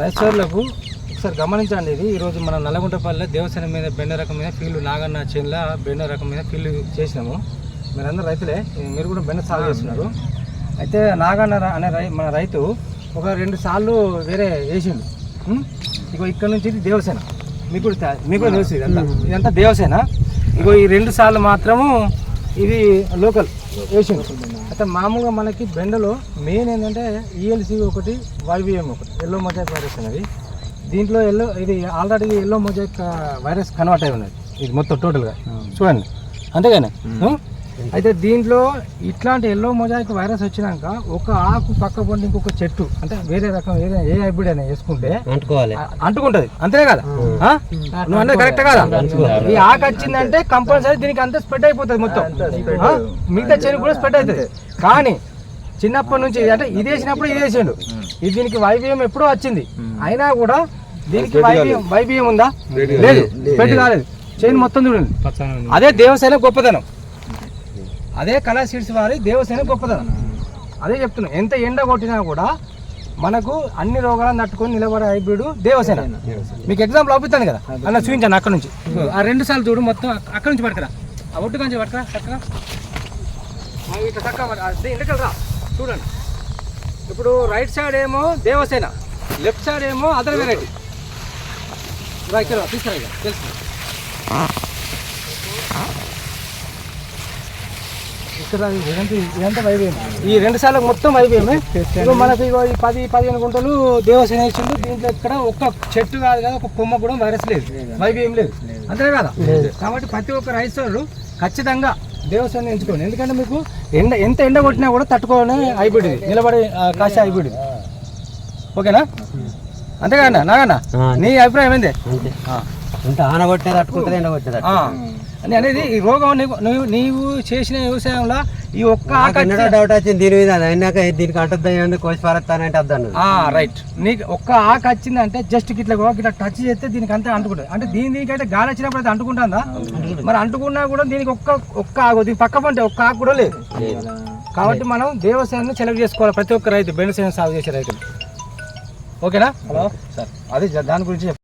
రైతులకు ఒకసారి గమనించండి ఇది. ఈరోజు మనం నల్లగుంటపల్లి దేవసేన మీద బెండ రకం మీద ఫీల్డ్ నాగన్న చేనుల బెండ రకం మీద ఫీల్డ్ చేసినాము. మీరందరూ రైతులే మీరు కూడా బెండ సాగు చేస్తున్నారు. అయితే నాగన్న అనే రై మన రైతు ఒక రెండు సార్లు వేరే వేసిండు? ఇగో ఇక్కడ నుంచి ఇది దేవసేన. మీకు మీకు తెలుసు ఇదంతా. ఇదంతా దేవసేన. ఇగో ఈ రెండు సార్లు మాత్రము ఇది లోకల్ వేసిండు అయితే మామూలుగా మనకి బెండలో మెయిన్ ఏంటంటే ఈఎల్సి ఒకటి వైబిఎం ఒకటి ఎల్లో మొజాయిక్ వైరస్ అనేది. దీంట్లో ఎల్లో ఇది already yellow mosaic virus convert అయి ఉన్నది. ఇది మొత్తం టోటల్గా చూడండి. అంతేగాని? అయితే దీంట్లో ఇట్లాంటి ఎల్లో మొజాయిక్ వైరస్ వచ్చినాక ఒక ఆకు పక్క పండి ఇంకొక చెట్టు అంటే వేరే రకం ఏదైనా ఏ హైబ్రిడ్ అయినా వేసుకుంటే అంటుకోవాలి. అంటుకుంటది. అంతే కదా? నువ్వు అన్నది కరెక్ట్ కదా? ఈ ఆకు వచ్చిందంటే కంపల్సరీ దీనికి అంతా స్ప్రెడ్ అయిపోతుంది మొత్తం? మిగతా చెరుకు కూడా స్ప్రెడ్ అవుతుంది కానీ చిన్నప్పటి నుంచి అంటే ఇది వేసినప్పుడు ఇది వేసిండు. ఇది దీనికి వైబిఎం ఎప్పుడో వచ్చింది. అయినా కూడా దీనికి వైబిఎం వైబిఎం ఉందా? లేదు. స్ప్రెడ్ కాలేదు. చైన్ మొత్తం చూడండి. అదే దేవసేన గొప్పదనం అదే కళా సీడ్స్ వారి దేవసేన గొప్పదనం. అదే చెప్తున్నా ఎంత ఎండ కొట్టినా కూడా మనకు అన్ని రోగాలను తట్టుకొని నిలబడే హైబ్రిడ్ దేవసేన. మీకు ఎగ్జాంపుల్ అవుతుంది కదా అన్న చూపించాను అక్కడ నుంచి. ఆ రెండు సార్లు చూడు మొత్తం అక్క- అక్కడ నుంచి పడకరా ఆ ఒట్టు నుంచి పడకరా చక్కగా. ఇట్లా చక్కగా ఇంటికి రా. చూడండి. ఇప్పుడు రైట్ సైడ్ ఏమో దేవసేన లెఫ్ట్ సైడ్ ఏమో అదర్ వెరైటీ. ఇక్కడ తీసుకురా ఇక తెలుసు. ఇదంతా ఈ రెండు సార్లు మొత్తం వైభవమే ఇగో మనకి ఇగో ఈ పది పదిహేను గుంటలు దేవసేన ఇచ్చిండు. దీంట్లో ఇక్కడ ఒక్క చెట్టు కాదు కదా ఒక కొమ్మ కూడా వైరస్ లేదు. వైభవం లేదు. అంతే కదా? కాబట్టి ప్రతి ఒక్క రైతులు ఖచ్చితంగా దేవసేన ఎంచుకోండి. ఎందుకంటే మీకు ఎండ ఎంత ఎండ కొట్టినా కూడా తట్టుకోవాలని హైబ్రిడ్ ఇది. నిలబడే కాసే హైబ్రిడ్ ఇది. ఓకేనా? అంతేగా నాగన్నా? నీ అభిప్రాయం ఏంది? అంతే. అంత ఆన కొట్టేది అట్టుకుంటుంది ఎండ కొట్టేది ఆ. అని అనేది ఈ రోగం నువ్వు నీవు చేసిన వ్యవసాయంలో ఈ ఒక్క ఆకు ఎన్నడో డౌట్ వచ్చింది దీని మీద. అయినాక దీనికి అంటుంది కోసి పారేస్తానంటే అద్దను. ఆ రైట్ నీకు ఒక్క ఆకు వచ్చిందంటే జస్ట్ ఇట్లా ఇట్లా టచ్ చేస్తే దీనికి అంతే అంటుకుంటుంది. అంటే దీని దీనికైతే గాలి వచ్చినప్పుడు అయితే అంటుకుంటుందా? మరి అంటుకున్నా కూడా దీనికి ఒక్క ఒక్క ఆకు దీని పక్క పంటే ఒక్క ఆకు కూడా లేదు. కాబట్టి మనం దేవసేనని సెలెక్ట్ చేసుకోవాలి. ప్రతి ఒక్క రైతు బెండసేన సాగు చేసే రైతులు. ఓకేనా? Hello sir. అది దాని గురించి